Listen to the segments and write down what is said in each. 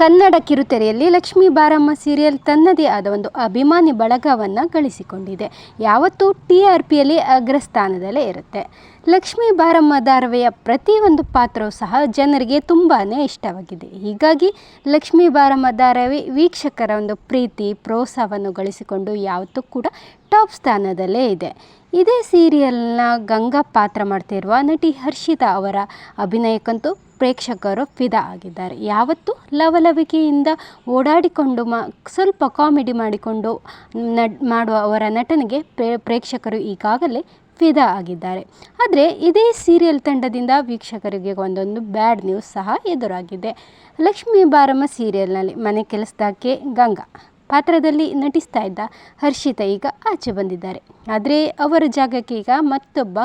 ಕನ್ನಡ ಕಿರುತೆರೆಯಲ್ಲಿ ಲಕ್ಷ್ಮೀ ಬಾರಮ್ಮ ಸೀರಿಯಲ್ ತನ್ನದೇ ಆದ ಒಂದು ಅಭಿಮಾನಿ ಬಳಗವನ್ನು ಗಳಿಸಿಕೊಂಡಿದೆ. ಯಾವತ್ತೂ ಟಿ ಆರ್ ಪಿಯಲ್ಲಿ ಅಗ್ರಸ್ಥಾನದಲ್ಲೇ ಇರುತ್ತೆ. ಲಕ್ಷ್ಮೀ ಬಾರಮ್ಮ ಧಾರಾವಾಹಿಯ ಪ್ರತಿಯೊಂದು ಪಾತ್ರವೂ ಸಹ ಜನರಿಗೆ ತುಂಬಾ ಇಷ್ಟವಾಗಿದೆ. ಹೀಗಾಗಿ ಲಕ್ಷ್ಮೀ ಬಾರಮ್ಮ ಧಾರಾವಾಹಿ ವೀಕ್ಷಕರ ಒಂದು ಪ್ರೀತಿ, ಪ್ರೋತ್ಸಾಹವನ್ನು ಗಳಿಸಿಕೊಂಡು ಯಾವತ್ತೂ ಕೂಡ ಟಾಪ್ ಸ್ಥಾನದಲ್ಲೇ ಇದೆ. ಇದೇ ಸೀರಿಯಲ್ನ ಗಂಗಾ ಪಾತ್ರ ಮಾಡ್ತಿರುವ ನಟಿ ಹರ್ಷಿತಾ ಅವರ ಅಭಿನಯಕ್ಕಂತೂ ಪ್ರೇಕ್ಷಕರು ಫಿದಾ ಆಗಿದ್ದಾರೆ. ಯಾವತ್ತೂ ಲವಲವಿಕೆಯಿಂದ ಓಡಾಡಿಕೊಂಡು ಮ, ಸ್ವಲ್ಪ ಕಾಮಿಡಿ ಮಾಡಿಕೊಂಡು ನಡ್, ಮಾಡುವ ಅವರ ನಟನೆಗೆ ಪ್ರೇ, ಪ್ರೇಕ್ಷಕರು ಈಗಾಗಲೇ ಫಿದಾ ಆಗಿದ್ದಾರೆ. ಆದರೆ ಇದೇ ಸೀರಿಯಲ್ ತಂಡದಿಂದ ವೀಕ್ಷಕರಿಗೆ ಒಂದೊಂದು ಬ್ಯಾಡ್ ನ್ಯೂಸ್ ಸಹ ಎದುರಾಗಿದೆ. ಲಕ್ಷ್ಮೀ ಬಾರಮ್ಮ ಸೀರಿಯಲ್ನಲ್ಲಿ ಮನೆ ಕೆಲಸದಕ್ಕೆ ಗಂಗಾ. ಪಾತ್ರದಲ್ಲಿ ನಟಿಸ್ತಾ ಇದ್ದ ಹರ್ಷಿತಾ ಈಗ ಆಚೆ ಬಂದಿದ್ದಾರೆ. ಆದರೆ ಅವರ ಜಾಗಕ್ಕೆ ಈಗ ಮತ್ತೊಬ್ಬ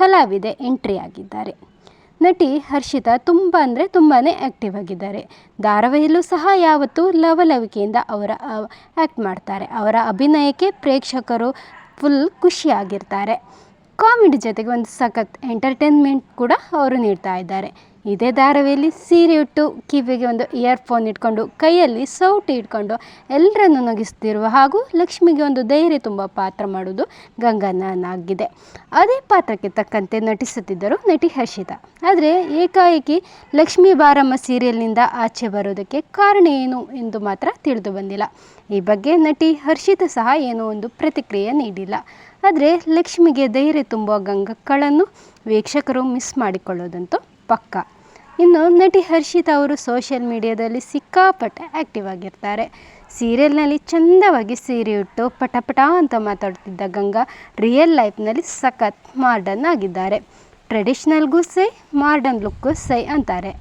ಕಲಾವಿದೆ ಎಂಟ್ರಿ ಆಗಿದ್ದಾರೆ. ನಟಿ ಹರ್ಷಿತಾ ತುಂಬ ಅಂದರೆ ತುಂಬಾ ಆ್ಯಕ್ಟಿವ್ ಆಗಿದ್ದಾರೆ. ಧಾರಾವಾಹಿಯಲ್ಲೂ ಸಹ ಯಾವತ್ತೂ ಲವಲವಿಕೆಯಿಂದ ಅವರ ಆ್ಯಕ್ಟ್ ಮಾಡ್ತಾರೆ. ಅವರ ಅಭಿನಯಕ್ಕೆ ಪ್ರೇಕ್ಷಕರು ಫುಲ್ ಖುಷಿಯಾಗಿರ್ತಾರೆ. ಕಾಮಿಡಿ ಜೊತೆಗೆ ಒಂದು ಸಖತ್ ಎಂಟರ್ಟೈನ್ಮೆಂಟ್ ಕೂಡ ಅವರು ನೀಡ್ತಾ ಇದ್ದಾರೆ. ಇದೇ ದಾರವೆಯಲ್ಲಿ ಸೀರೆ ಉಟ್ಟು ಕಿವಿಗೆ ಒಂದು ಇಯರ್ಫೋನ್ ಇಟ್ಕೊಂಡು, ಕೈಯಲ್ಲಿ ಸೌಟು ಇಟ್ಕೊಂಡು ಎಲ್ಲರನ್ನು ನಗಿಸ್ತಿರುವ ಹಾಗೂ ಲಕ್ಷ್ಮಿಗೆ ಒಂದು ಧೈರ್ಯ ತುಂಬ ಪಾತ್ರ ಮಾಡೋದು ಗಂಗನಾಗಿದೆ ಅದೇ ಪಾತ್ರಕ್ಕೆ ತಕ್ಕಂತೆ ನಟಿಸುತ್ತಿದ್ದರು ನಟಿ ಹರ್ಷಿತಾ. ಆದರೆ ಏಕಾಏಕಿ ಲಕ್ಷ್ಮೀ ಬಾರಮ್ಮ ಸೀರಿಯಲ್ನಿಂದ ಆಚೆ ಬರೋದಕ್ಕೆ ಕಾರಣ ಏನು ಎಂದು ಮಾತ್ರ ತಿಳಿದು ಬಂದಿಲ್ಲ. ಈ ಬಗ್ಗೆ ನಟಿ ಹರ್ಷಿತ ಸಹ ಏನೋ ಒಂದು ಪ್ರತಿಕ್ರಿಯೆ ನೀಡಿಲ್ಲ. ಆದರೆ ಲಕ್ಷ್ಮಿಗೆ ಧೈರ್ಯ ತುಂಬುವ ಗಂಗಕ್ಕಳನ್ನು ವೀಕ್ಷಕರು ಮಿಸ್ ಮಾಡಿಕೊಳ್ಳೋದಂತೂ ಪಕ್ಕ. ಇನ್ನು ನಟಿ ಹರ್ಷಿತಾ ಅವರು ಸೋಷಿಯಲ್ ಮೀಡಿಯಾದಲ್ಲಿ ಸಿಕ್ಕಾಪಟ್ಟೆ ಆ್ಯಕ್ಟಿವ್ ಆಗಿರ್ತಾರೆ. ಸೀರಿಯಲ್ನಲ್ಲಿ ಚಂದವಾಗಿ ಸೀರೆ ಉಟ್ಟು ಪಟ ಪಟ ಅಂತ ಮಾತಾಡ್ತಿದ್ದ ಗಂಗಾ ರಿಯಲ್ ಲೈಫ್ನಲ್ಲಿ ಸಖತ್ ಮಾಡರ್ನ್ ಆಗಿದ್ದಾರೆ. ಟ್ರೆಡಿಷ್ನಲ್ಗೂ ಸೈ ಮಾಡರ್ನ್ ಲುಕ್ಗೂ ಸೈ ಅಂತಾರೆ.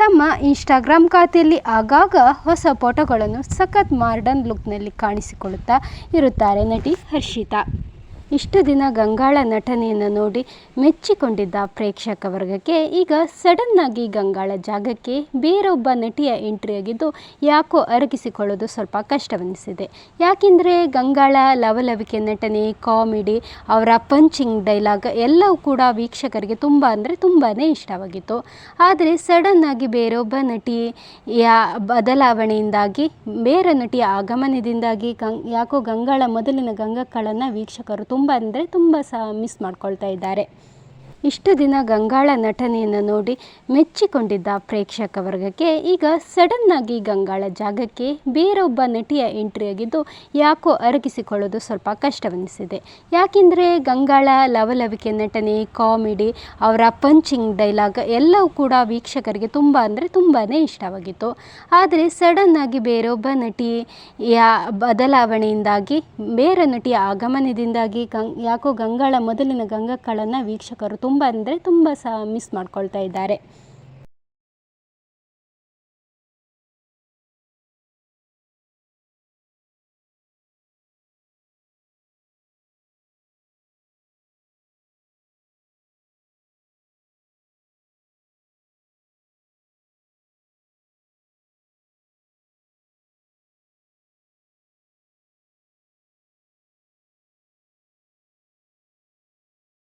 ತಮ್ಮ ಇನ್ಸ್ಟಾಗ್ರಾಮ್ ಖಾತೆಯಲ್ಲಿ ಆಗಾಗ ಹೊಸ ಫೋಟೋಗಳನ್ನು ಸಖತ್ ಮಾಡರ್ನ್ ಲುಕ್ನಲ್ಲಿ ಕಾಣಿಸಿಕೊಳ್ಳುತ್ತಾ ಇರುತ್ತಾರೆ ನಟಿ ಹರ್ಷಿತಾ. ಇಷ್ಟು ದಿನ ಗಂಗಾಳ ನಟನೆಯನ್ನು ನೋಡಿ ಮೆಚ್ಚಿಕೊಂಡಿದ್ದ ಪ್ರೇಕ್ಷಕ ವರ್ಗಕ್ಕೆ ಈಗ ಸಡನ್ನಾಗಿ ಗಂಗಾಳ ಜಾಗಕ್ಕೆ ಬೇರೊಬ್ಬ ನಟಿಯ ಎಂಟ್ರಿ ಆಗಿದ್ದು ಯಾಕೋ ಅರಗಿಸಿಕೊಳ್ಳೋದು ಸ್ವಲ್ಪ ಕಷ್ಟವೆನಿಸಿದೆ. ಯಾಕೆಂದರೆ ಗಂಗಾಳ ಲವಲವಿಕೆ ನಟನೆ, ಕಾಮಿಡಿ, ಅವರ ಪಂಚಿಂಗ್ ಡೈಲಾಗ್ ಎಲ್ಲವೂ ಕೂಡ ವೀಕ್ಷಕರಿಗೆ ತುಂಬ ಅಂದರೆ ತುಂಬಾ ಇಷ್ಟವಾಗಿತ್ತು. ಆದರೆ ಸಡನ್ನಾಗಿ ಬೇರೊಬ್ಬ ನಟಿ ಬದಲಾವಣೆಯಿಂದಾಗಿ, ಬೇರೆ ನಟಿಯ ಆಗಮನದಿಂದಾಗಿ ಗಂಗ್ ಯಾಕೋ ಗಂಗಾಳ ಮೊದಲಿನ ಗಂಗಕ್ಕಳನ್ನು ವೀಕ್ಷಕರು ತುಂಬ ಅಂದರೆ ತುಂಬ ಸಹ ಮಿಸ್ ಮಾಡ್ಕೊಳ್ತಾ ಇದ್ದಾರೆ. ಇಷ್ಟು ದಿನ ಗಂಗಾಳ ನಟನೆಯನ್ನು ನೋಡಿ ಮೆಚ್ಚಿಕೊಂಡಿದ್ದ ಪ್ರೇಕ್ಷಕ ವರ್ಗಕ್ಕೆ ಈಗ ಸಡನ್ನಾಗಿ ಗಂಗಾಳ ಜಾಗಕ್ಕೆ ಬೇರೊಬ್ಬ ನಟಿಯ ಎಂಟ್ರಿ ಆಗಿದ್ದು ಯಾಕೋ ಅರಗಿಸಿಕೊಳ್ಳೋದು ಸ್ವಲ್ಪ ಕಷ್ಟವೆನಿಸಿದೆ. ಯಾಕೆಂದರೆ ಗಂಗಾಳ ಲವಲವಿಕೆ ನಟನೆ, ಕಾಮಿಡಿ, ಅವರ ಪಂಚಿಂಗ್ ಡೈಲಾಗ್ ಎಲ್ಲವೂ ಕೂಡ ವೀಕ್ಷಕರಿಗೆ ತುಂಬ ಅಂದರೆ ತುಂಬಾ ಇಷ್ಟವಾಗಿತ್ತು. ಆದರೆ ಸಡನ್ನಾಗಿ ಬೇರೊಬ್ಬ ನಟಿ ಯಾ ಬದಲಾವಣೆಯಿಂದಾಗಿ, ಬೇರೆ ನಟಿಯ ಆಗಮನದಿಂದಾಗಿ ಗಂಗ್ ಯಾಕೋ ಗಂಗಾಳ ಮೊದಲಿನ ಗಂಗಕ್ಕಳನ್ನು ವೀಕ್ಷಕರು ತುಂಬ ಅಂದರೆ ತುಂಬ ಸಹ ಮಿಸ್ ಮಾಡ್ಕೊಳ್ತಾ ಇದ್ದಾರೆ.